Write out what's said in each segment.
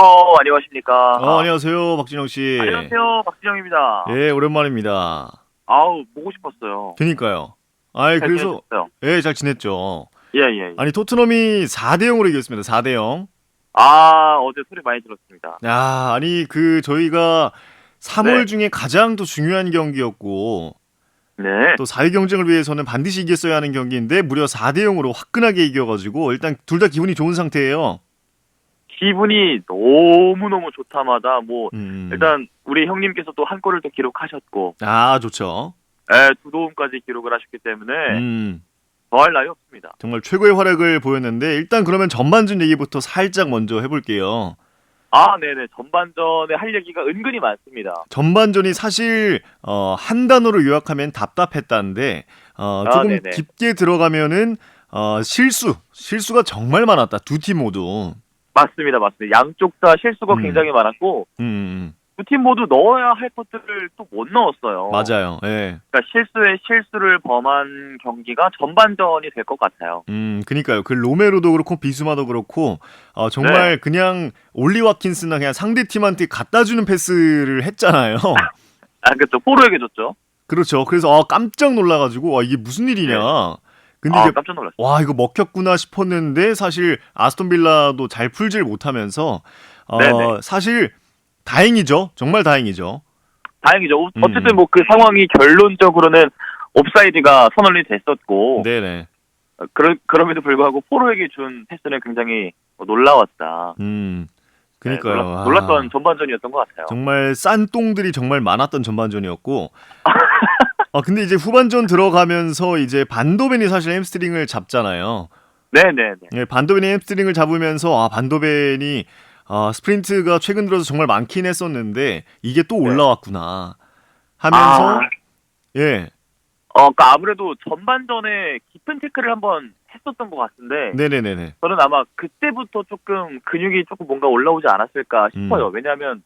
어, 안녕하십니까. 어, 안녕하세요, 박진영 씨. 안녕하세요. 박진영입니다. 예, 오랜만입니다. 아우, 보고 싶었어요. 그니까요. 아이, 잘 그래서, 지내셨어요? 예, 잘 지냈죠. 예, 예, 예. 아니, 토트넘이 4대0으로 이겼습니다, 4대0. 아, 어제 소리 많이 들었습니다. 야, 아니, 그, 저희가 3월 네. 중에 가장 또 중요한 경기였고, 네. 또 4위 경쟁을 위해서는 반드시 이겼어야 하는 경기인데, 무려 4대0으로 화끈하게 이겨가지고, 일단 둘 다 기분이 좋은 상태예요. 기분이 너무너무 좋다마다, 뭐, 음. 일단, 우리 형님께서 또 한 골을 또 기록하셨고, 아, 좋죠. 예, 두 도움까지 기록을 하셨기 때문에, 음. 더할 나위 없습니다. 정말 최고의 활약을 보였는데, 일단 그러면 전반전 얘기부터 살짝 먼저 해볼게요. 아, 네네. 전반전에 할 얘기가 은근히 많습니다. 전반전이 사실 어, 한 단어로 요약하면 답답했다는데 어, 아, 조금 네네. 깊게 들어가면은 어, 실수 실수가 정말 많았다 두 팀 모두 맞습니다, 맞습니다. 양쪽 다 실수가 음. 굉장히 많았고, 음, 음, 두 팀 모두 넣어야 할 것들을 또 못 넣었어요. 맞아요 예. 그러니까 실수에 실수를 범한 경기가 전반전이 될 것 같아요. 음 그니까요 그 로메로도 그렇고 비수마도 그렇고 어, 정말 네. 그냥 올리 와킨스나 그냥 상대 팀한테 갖다 주는 패스를 했잖아요 아, 그렇죠. 포로에게 줬죠. 그렇죠 그래서 어, 깜짝 놀라가지고 와, 이게 무슨 일이냐 근데 아, 이제 깜짝 놀랐어요. 와 이거 먹혔구나 싶었는데 사실 아스톤 빌라도 잘 풀질 못하면서 어 네네. 사실 다행이죠 정말 다행이죠 다행이죠. 어- 음. 어쨌든 뭐 그 상황이 결론적으로는 옵사이드가 선언이 됐었고, 네네 어, 그러, 그럼에도 불구하고 포로에게 준 패스는 굉장히 뭐 놀라웠다. 음 네, 그니까요 놀라- 아, 놀랐던 전반전이었던 것 같아요. 정말 싼 똥들이 정말 많았던 전반전이었고 아 근데 이제 후반전 들어가면서 이제 반도벤이 사실 햄스트링을 잡잖아요 네네네. 예, 반도벤이 햄스트링을 잡으면서 아 반도벤이 아, 스프린트가 최근 들어서 정말 많긴 했었는데 이게 또 네. 올라왔구나 하면서 아, 예 어, 그러니까 아무래도 전반전에 깊은 태클을 한번 했었던 것 같은데, 네네네네. 저는 아마 그때부터 조금 근육이 조금 뭔가 올라오지 않았을까 싶어요. 음. 왜냐하면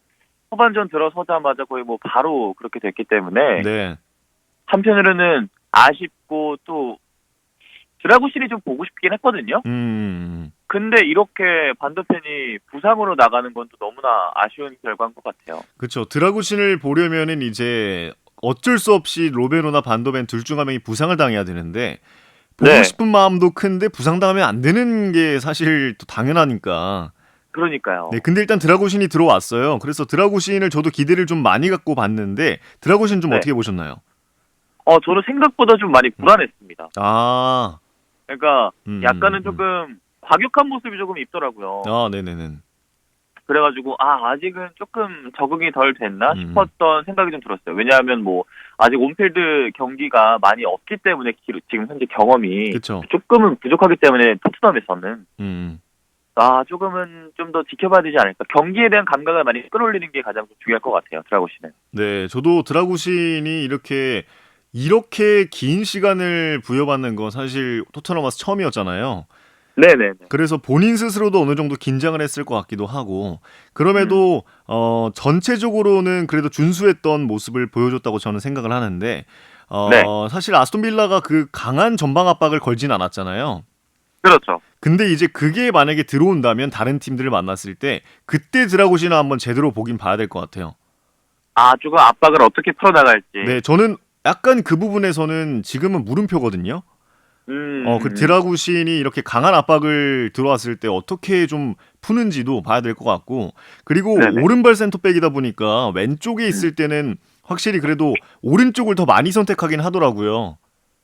후반전 들어서자마자 거의 뭐 바로 그렇게 됐기 때문에 네. 한편으로는 아쉽고 또 드라구신이 좀 보고 싶긴 했거든요. 음. 근데 이렇게 반도팬이 부상으로 나가는 건 또 너무나 아쉬운 결과인 것 같아요. 그쵸. 드라구신을 보려면은 이제 어쩔 수 없이 로베로나 반도벤 둘 중 한 명이 부상을 당해야 되는데 보고 네. 싶은 마음도 큰데 부상당하면 안 되는 게 사실 또 당연하니까. 그러니까요. 네. 근데 일단 드라구신이 들어왔어요. 그래서 드라구신을 저도 기대를 좀 많이 갖고 봤는데 드라구신 좀 네. 어떻게 보셨나요? 어, 저는 생각보다 좀 많이 불안했습니다. 아. 그러니까 음, 약간은 음, 조금 과격한 모습이 조금 있더라고요. 아, 네네네. 그래가지고 아 아직은 조금 적응이 덜 됐나 음. 싶었던 생각이 좀 들었어요. 왜냐하면 뭐 아직 온필드 경기가 많이 없기 때문에 기- 지금 현재 경험이 그쵸. 조금은 부족하기 때문에 토트넘에서는 음. 아 조금은 좀 더 지켜봐야 되지 않을까. 경기에 대한 감각을 많이 끌어올리는 게 가장 좀 중요할 것 같아요. 드라고시는. 네, 저도 드라구신이 이렇게 이렇게 긴 시간을 부여받는 건 사실 토트넘 와서 처음이었잖아요. 네네네. 그래서 본인 스스로도 어느 정도 긴장을 했을 것 같기도 하고 그럼에도 어 전체적으로는 그래도 준수했던 모습을 보여줬다고 저는 생각을 하는데 어 네. 사실 아스톤 빌라가 그 강한 전방 압박을 걸진 않았잖아요. 그렇죠. 근데 이제 그게 만약에 들어온다면 다른 팀들을 만났을 때 그때 드라구신을 한번 제대로 보긴 봐야 될 것 같아요. 아 조금 압박을 어떻게 풀어나갈지. 네, 저는 약간 그 부분에서는 지금은 물음표거든요. 음. 어, 그 드라구신이 이렇게 강한 압박을 들어왔을 때 어떻게 좀 푸는지도 봐야 될 것 같고, 그리고 네네. 음. 오른발 센터백이다 보니까 왼쪽에 있을 때는 확실히 그래도 오른쪽을 더 많이 선택하긴 하더라고요.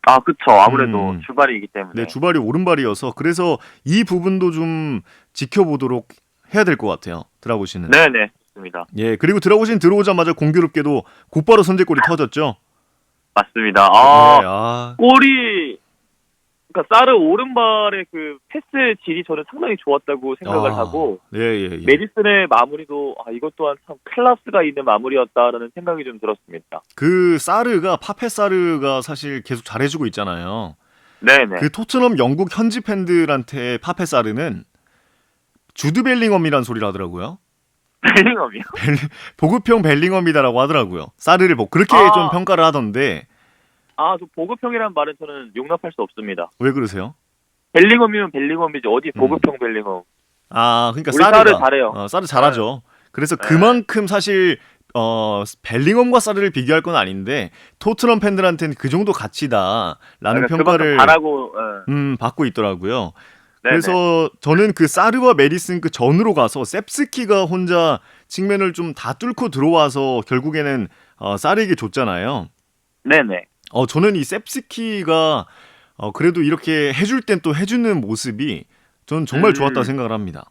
아 그쵸. 아무래도 음. 주발이기 때문에. 네, 주발이 오른발이어서 그래서 이 부분도 좀 지켜보도록 해야 될 것 같아요. 드라구신은. 네네. 좋습니다. 예, 그리고 드라구신 들어오자마자 공교롭게도 곧바로 선제골이 터졌죠. 맞습니다. 아 네, 아, 골이 그러니까 사르 오른발의 그 패스 질이 저는 상당히 좋았다고 생각을 아, 하고 예, 예, 예. 메디슨의 마무리도 아 이것 또한 참 클래스가 있는 마무리였다라는 생각이 좀 들었습니다. 그 사르가 파페 사르가 사실 계속 잘해주고 있잖아요. 네네. 그 토트넘 영국 현지 팬들한테 파페 사르는 주드 벨링엄이란 소리를 하더라고요. 벨링엄이요? 보급형 벨링엄이다라고 하더라고요. 사르를 뭐 그렇게 아. 좀 평가를 하던데 아저 보급형이라는 말은 저는 용납할 수 없습니다. 왜 그러세요? 벨링엄이면 벨링엄이지 어디 음. 보급형 벨링엄? 아, 그러니까 우리 사르가 사르 잘해요. 어, 사르 잘하죠. 그래서 네. 그만큼 사실 어 벨링엄과 사르를 비교할 건 아닌데 토트넘 팬들한테는 그 정도 가치다라는 그러니까 평가를 그만큼 잘하고 예. 음, 받고 있더라고요. 그래서 저는 그 사르와 메디슨 그 전으로 가서 셉스키가 혼자 측면을 좀 다 뚫고 들어와서 결국에는 어, 사르에게 줬잖아요. 네네. 어 저는 이 셉스키가 어 그래도 이렇게 해줄 땐 또 해주는 모습이 저는 정말 음. 좋았다고 생각을 합니다.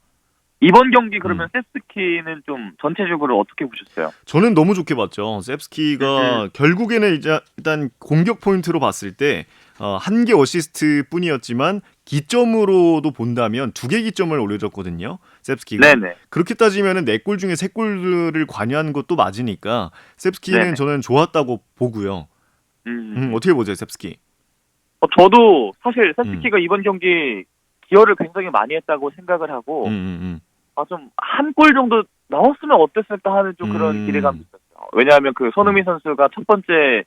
이번 경기 그러면 음. 세스키는 좀 전체적으로 어떻게 보셨어요? 저는 너무 좋게 봤죠. 셉스키가 음. 결국에는 이제 일단 공격 포인트로 봤을 때 어, 한개 어시스트 뿐이었지만 기점으로도 본다면 두 개 기점을 올려줬거든요. 셉스키가. 네네. 그렇게 따지면은 네 골 중에 세 골을 관여한 것도 맞으니까 셉스키는 네네. 저는 좋았다고 보고요. 음. 음, 어떻게 보세요, 셉스키? 어, 저도 사실 세스키가 이번 경기 기여를 굉장히 많이 했다고 생각을 하고 음, 음, 음. 아, 좀 한 골 정도 넣었으면 어땠을까 하는 좀 그런 음. 기대감이 있었어요. 왜냐하면 그 손흥민 선수가 첫 번째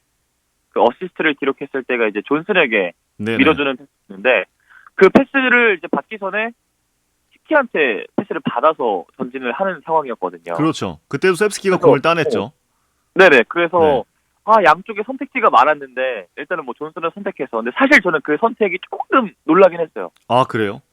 그 어시스트를 기록했을 때가 이제 존슨에게 네네. 밀어주는 패스였는데 그 패스를 이제 받기 전에 시키한테 패스를 받아서 전진을 하는 상황이었거든요. 그렇죠. 그때도 셉스키가 공을 따냈죠. 네네. 그래서 네. 아 양쪽에 선택지가 많았는데 일단은 뭐 존슨을 선택해서 근데 사실 저는 그 선택이 조금 놀라긴 했어요. 아 그래요?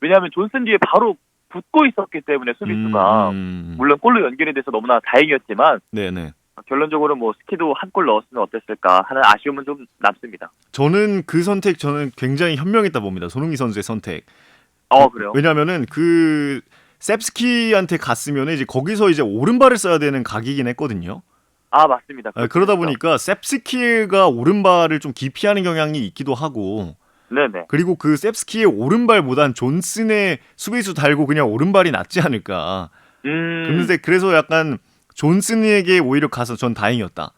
왜냐하면 존슨 뒤에 바로 붙고 있었기 때문에 수비수가 음. 물론 골로 연결이 돼서 너무나 다행이었지만 네네. 결론적으로 뭐 스키도 한 골 넣었으면 어땠을까 하는 아쉬움은 좀 남습니다. 저는 그 선택 저는 굉장히 현명했다 봅니다. 손흥민 선수의 선택. 어 그래요? 왜냐면은 그 셉스키한테 갔으면 이제 거기서 이제 오른발을 써야 되는 각이긴 했거든요. 아 맞습니다. 아, 그러다. 보니까 셉스키가 오른발을 좀 기피하는 경향이 있기도 하고 네네. 그리고 그 셉스키의 오른발보단 존슨의 수비수 달고 그냥 오른발이 낫지 않을까. 음. 그런데 그래서 약간 존슨에게 오히려 가서 전 다행이었다.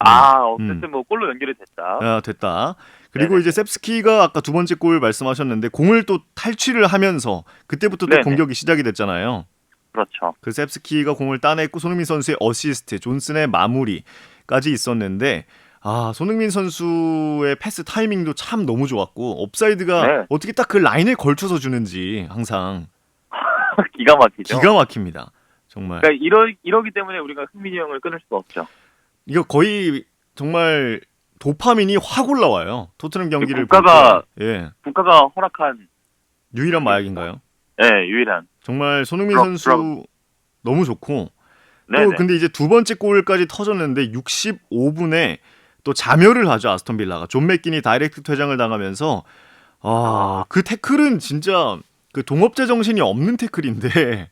아 어쨌든 뭐 골로 연결이 됐다. 아, 됐다. 그리고 네네. 이제 셉스키가 아까 두 번째 골 말씀하셨는데 공을 또 탈취를 하면서 그때부터 또 네네. 공격이 시작이 됐잖아요. 그렇죠. 그 셉스키가 공을 따냈고 손흥민 선수의 어시스트, 존슨의 마무리까지 있었는데 아 손흥민 선수의 패스 타이밍도 참 너무 좋았고 옵사이드가 네. 어떻게 딱 그 라인에 걸쳐서 주는지 항상 기가 막히죠. 기가 막힙니다. 정말 그러니까 이러 이러기 때문에 우리가 흥민이 형을 끊을 수가 없죠. 이거 거의 정말 도파민이 확 올라와요. 토트넘 경기를 국가가-. 예 국가가 허락한 유일한 마약인가요? 예 유일한. 정말 손흥민 드럼, 선수 드럼. 너무 좋고 네네. 또 근데 이제 두 번째 골까지 터졌는데 65분에 또 자멸을 하죠 아스톤 빌라가 존 맥킨이 다이렉트 퇴장을 당하면서 아그 태클은 진짜 그 동업자 정신이 없는 태클인데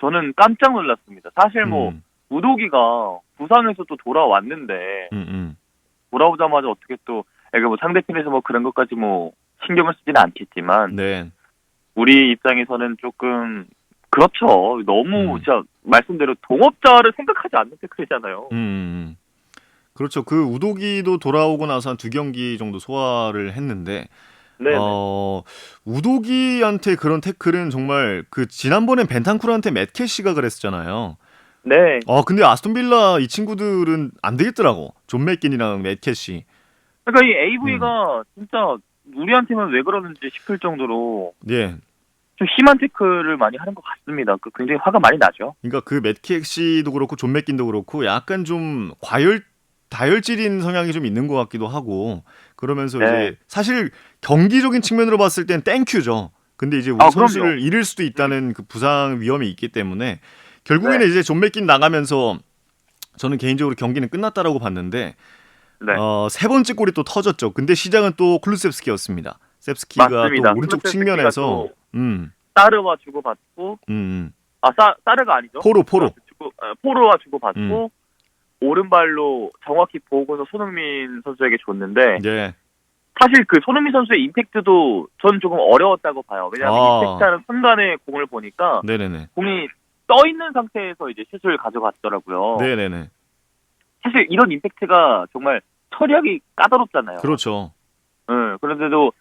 저는 깜짝 놀랐습니다. 사실 뭐 음, 우도기가 부상에서 또 돌아왔는데 음, 음. 돌아오자마자 어떻게 또 그러니까 뭐 상대팀에서 뭐 그런 것까지 뭐 신경을 쓰지는 않겠지만 네 우리 입장에서는 조금 그렇죠. 너무 음. 진짜 말씀대로 동업자를 생각하지 않는 태클이잖아요. 음, 음. 그렇죠 그 우도기도 돌아오고 나서 한 두 경기 정도 소화를 했는데 네. 어, 우도기한테 그런 태클은 정말 그 지난번엔 벤탄쿠르한테 맷캐시가 그랬었잖아요. 네. 어 근데 아스톤 빌라 이 친구들은 안 되겠더라고. 존 맥킨이랑 맷캐시. 그러니까 이 AV가 음. 진짜 우리한테만 왜 그러는지 싶을 정도로 예. 좀 심한 태클을 많이 하는 것 같습니다. 그 굉장히 화가 많이 나죠. 그러니까 그 맷캐시도 그렇고 존 맥킨도 그렇고 약간 좀 과열 다혈질인 성향이 좀 있는 것 같기도 하고 그러면서 네. 이제 사실 경기적인 측면으로 봤을 땐 땡큐죠. 근데 이제 우리 아, 선수를 그럼요. 잃을 수도 있다는 그 부상 위험이 있기 때문에 결국에는 이제 존 맥킨 나가면서 저는 개인적으로 경기는 끝났다라고 봤는데 네. 어, 세 번째 골이 또 터졌죠. 근데 시작은 또 클루셉스키였습니다. 셉스키가 맞습니다. 또 오른쪽 측면에서 또 음, 사르와 주고받고 음, 음. 아 사, 사르가 아니죠? 포로 포로. 주고, 어, 포로와 주고받고 음. 오른발로 정확히 보고서 손흥민 선수에게 줬는데 예. 사실 그 손흥민 선수의 임팩트도 전 조금 어려웠다고 봐요. 왜냐하면 아. 임팩트하는 순간에 공을 보니까 네네네. 공이 떠 있는 상태에서 이제 슛을 가져갔더라고요. 네네네. 사실 이런 임팩트가 정말 처리하기 까다롭잖아요. 그렇죠. 응, 그런데도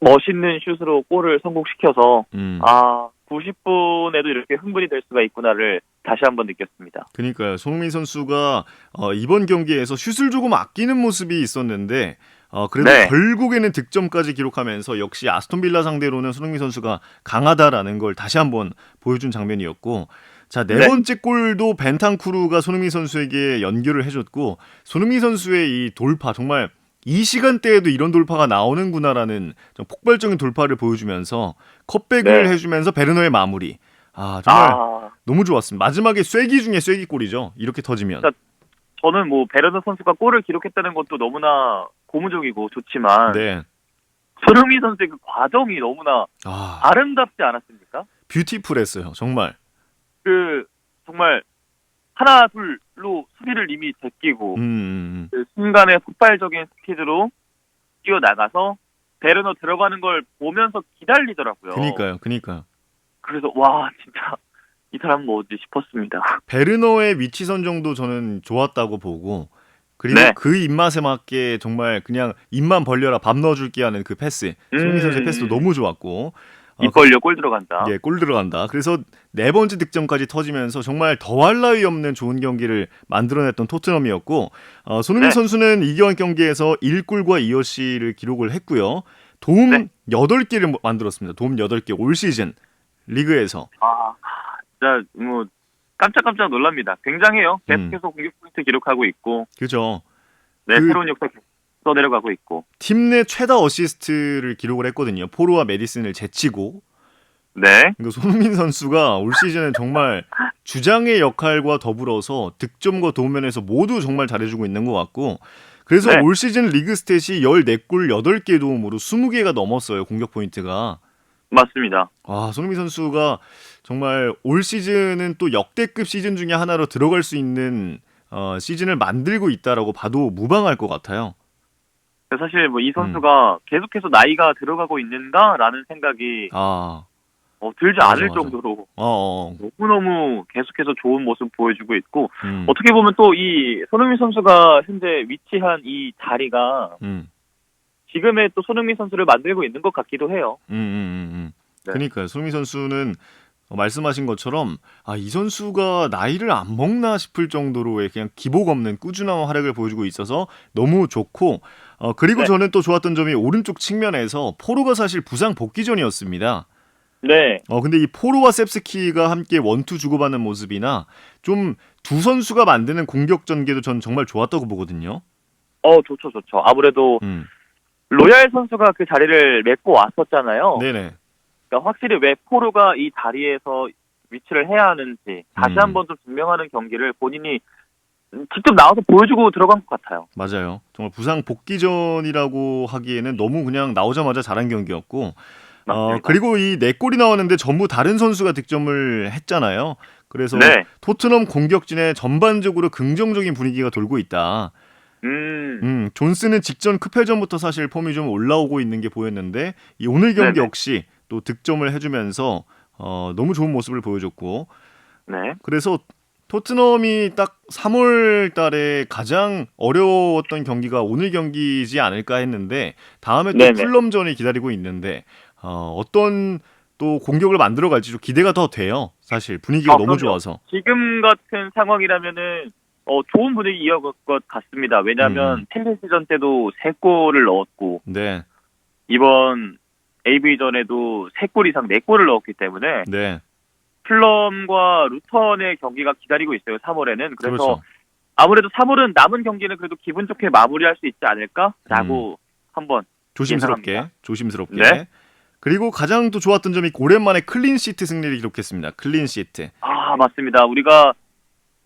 멋있는 슛으로 골을 성공시켜서 음. 아 90분에도 이렇게 흥분이 될 수가 있구나를 다시 한번 느꼈습니다. 그러니까요. 손흥민 선수가 어, 이번 경기에서 슛을 조금 아끼는 모습이 있었는데 어, 그래도 네. 결국에는 득점까지 기록하면서 역시 아스톤 빌라 상대로는 손흥민 선수가 강하다라는 걸 다시 한번 보여준 장면이었고 자, 네 네. 번째 골도 벤탄쿠르가 손흥민 선수에게 연결을 해줬고 손흥민 선수의 이 돌파 정말 이 시간대에도 이런 돌파가 나오는구나라는 좀 폭발적인 돌파를 보여주면서 컵백을 네. 해주면서 베르너의 마무리. 아 정말 아, 너무 좋았습니다. 마지막에 쐐기 중에 쐐기 골이죠. 이렇게 터지면. 진짜 저는 뭐 베르너 선수가 골을 기록했다는 것도 너무나 고무적이고 좋지만 네. 손흥민 선수의 그 과정이 너무나 아 아름답지 않았습니까? 뷰티풀했어요. 정말. 그 정말 하나 둘로 수비를 이미 제끼고 음, 음, 그 순간에 폭발적인 스피드로 뛰어 나가서 베르너 들어가는 걸 보면서 기다리더라고요. 음. 그니까요. 그니까요. 그래서 와 진짜 이 사람 뭐지 싶었습니다. 베르너의 위치 선정도 저는 좋았다고 보고 그리고 네. 그 입맛에 맞게 정말 그냥 입만 벌려라 밥 넣어줄게 하는 그 패스 손흥민 음. 선수의 패스도 너무 좋았고 어, 입 벌려 골 들어간다. 예, 골 들어간다. 그래서 네 번째 득점까지 터지면서 정말 더할 나위 없는 좋은 경기를 만들어냈던 토트넘이었고 어, 손흥민 네. 선수는 이번 경기에서 1골과 2어시를 기록을 했고요. 도움 네. 8개를 만들었습니다. 도움 8개 올 시즌 리그에서. 아 진짜 뭐 깜짝깜짝 놀랍니다. 굉장해요. 음. 계속해서 공격 포인트 기록하고 있고 그죠? 네 그- 새로운 역사 써내려가고 있고 팀 내 최다 어시스트를 기록을 했거든요. 포로와 메디슨을 제치고 네 그러니까 손흥민 선수가 올 시즌은 정말 주장의 역할과 더불어서 득점과 도움면에서 모두 정말 잘해주고 있는 것 같고 그래서 네. 올 시즌 리그 스탯이 14골 8개 도움으로 20개가 넘었어요. 공격 포인트가. 맞습니다. 와, 손흥민 선수가 정말 올 시즌은 또 역대급 시즌 중에 하나로 들어갈 수 있는 어, 시즌을 만들고 있다라고 봐도 무방할 것 같아요. 사실 뭐 음. 이 선수가 계속해서 나이가 들어가고 있는가라는 생각이 아, 어, 들지 맞아, 않을 맞아. 정도로 어, 어, 너무너무 계속해서 좋은 모습 보여주고 있고 음, 어떻게 보면 또 이 손흥민 선수가 현재 위치한 이 자리가 음, 지금의 또 손흥민 선수를 만들고 있는 것 같기도 해요. 음, 음, 음, 음. 네. 그러니까요. 손흥민 선수는 어, 말씀하신 것처럼 아, 이 선수가 나이를 안 먹나 싶을 정도로의 그냥 기복 없는 꾸준한 활약을 보여주고 있어서 너무 좋고 어, 그리고 네. 저는 또 좋았던 점이 오른쪽 측면에서 포로가 사실 부상 복귀 전이었습니다. 네, 어 근데 이 포로와 셉스키가 함께 원투 주고받는 모습이나 좀 두 선수가 만드는 공격 전개도 전 정말 좋았다고 보거든요. 어 좋죠 좋죠. 아무래도 음. 로얄 선수가 그 자리를 메고 왔었잖아요. 네네. 그러니까 확실히 왜 포로가 이 자리에서 위치를 해야 하는지 다시 음. 한번 좀 증명하는 경기를 본인이 직접 나와서 보여주고 들어간 것 같아요. 맞아요. 정말 부상 복귀전이라고 하기에는 너무 그냥 나오자마자 잘한 경기였고 어, 맞습니다. 그리고 이 네 골이 나왔는데 전부 다른 선수가 득점을 했잖아요. 그래서 네, 토트넘 공격진에 전반적으로 긍정적인 분위기가 돌고 있다. 음, 음, 존스는 직전 크패전부터 사실 폼이 좀 올라오고 있는 게 보였는데 이 오늘 경기 네네. 역시 또 득점을 해주면서 어, 너무 좋은 모습을 보여줬고 네, 그래서 토트넘이 딱 3월 달에 가장 어려웠던 경기가 오늘 경기지 않을까 했는데 다음에 또 네네. 풀럼전이 기다리고 있는데 어, 어떤 또 공격을 만들어 갈지 좀 기대가 더 돼요. 사실 분위기가 아, 너무 그럼요. 좋아서. 지금 같은 상황이라면은 어, 좋은 분위기 이어갈 것 같습니다. 왜냐하면 음. 텔레시전 때도 세 골을 넣었고 네, 이번 AV전에도 세 골 이상 네 골을 넣었기 때문에 네, 플럼과 루턴의 경기가 기다리고 있어요. 3월에는 그래서 그렇죠. 아무래도 3월은 남은 경기는 그래도 기분 좋게 마무리할 수 있지 음. 않을까라고 한번 조심스럽게, 예상합니다. 조심스럽게. 네. 그리고 가장 또 좋았던 점이 오랜만에 클린 시트 승리를 기록했습니다. 클린 시트. 아 맞습니다. 우리가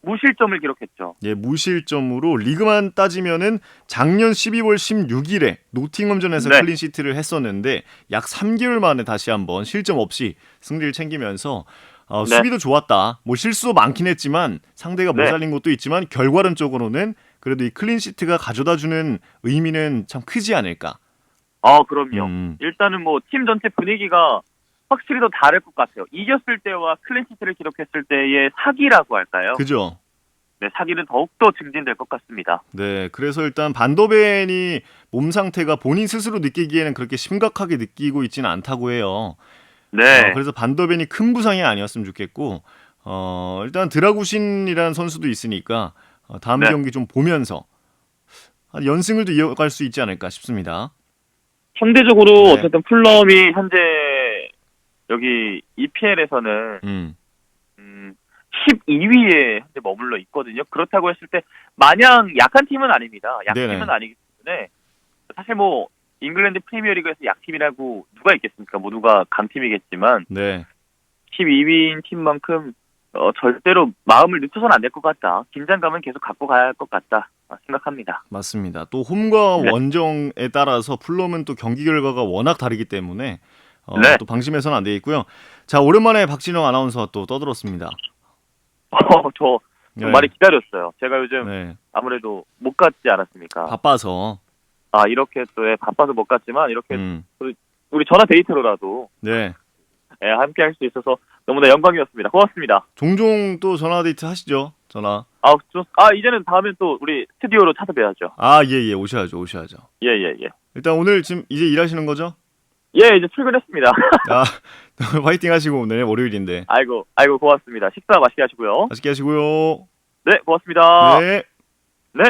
무실점을 기록했죠. 예, 무실점으로 리그만 따지면은 작년 12월 16일에 노팅엄전에서 네. 클린 시트를 했었는데 약 3개월 만에 다시 한번 실점 없이 승리를 챙기면서 어, 네. 수비도 좋았다. 뭐 실수 많긴 했지만 상대가 못 네. 살린 것도 있지만 결과론적으로는 그래도 이 클린 시트가 가져다주는 의미는 참 크지 않을까. 아 그럼요. 음, 일단은 뭐 팀 전체 분위기가 확실히 더 다를 것 같아요. 이겼을 때와 클린시트를 기록했을 때의 사기라고 할까요? 그죠. 네, 사기는 더욱더 증진될 것 같습니다. 네, 그래서 일단 반더벤이 몸 상태가 본인 스스로 느끼기에는 그렇게 심각하게 느끼고 있지는 않다고 해요. 네, 어, 그래서 반더벤이 큰 부상이 아니었으면 좋겠고 어, 일단 드라구신이라는 선수도 있으니까 어, 다음 네. 경기 좀 보면서 한 연승을 또 이어갈 수 있지 않을까 싶습니다. 상대적으로 네. 어쨌든 풀럼이 현재 여기 EPL에서는 음. 음, 12위에 현재 머물러 있거든요. 그렇다고 했을 때 마냥 약한 팀은 아닙니다. 약팀은 네네. 아니기 때문에 사실 뭐 잉글랜드 프리미어리그에서 약팀이라고 누가 있겠습니까? 모두가 강팀이겠지만 네. 12위인 팀만큼 어, 절대로 마음을 늦춰서는 안될 것 같다. 긴장감은 계속 갖고 가야 할 것 같다 아, 생각합니다. 맞습니다. 또 홈과 네. 원정에 따라서 풀럼은 또 경기 결과가 워낙 다르기 때문에 어, 네. 또 방심해서는 안 되겠고요. 자 오랜만에 박진영 아나운서가 또 떠들었습니다. 어, 저 네. 많이 기다렸어요. 제가 요즘 네. 아무래도 못 갔지 않았습니까? 바빠서 아 이렇게 또 예, 바빠서 못 갔지만 이렇게 음. 우리 전화 데이트로라도 네. 예, 함께 할 수 있어서 너무나 영광이었습니다. 고맙습니다. 종종 또 전화 데이트 하시죠. 전화. 아, 좀, 아 이제는 다음엔 또 우리 스튜디오로 찾아뵈야죠. 아, 예, 예. 오셔야죠. 오셔야죠. 예, 예, 예. 일단 오늘 지금 이제 일하시는 거죠? 예, 이제 출근했습니다. 아, 화이팅 하시고 오늘 월요일인데. 아이고, 아이고 고맙습니다. 식사 맛있게 하시고요. 맛있게 하시고요. 네, 고맙습니다. 네. 네.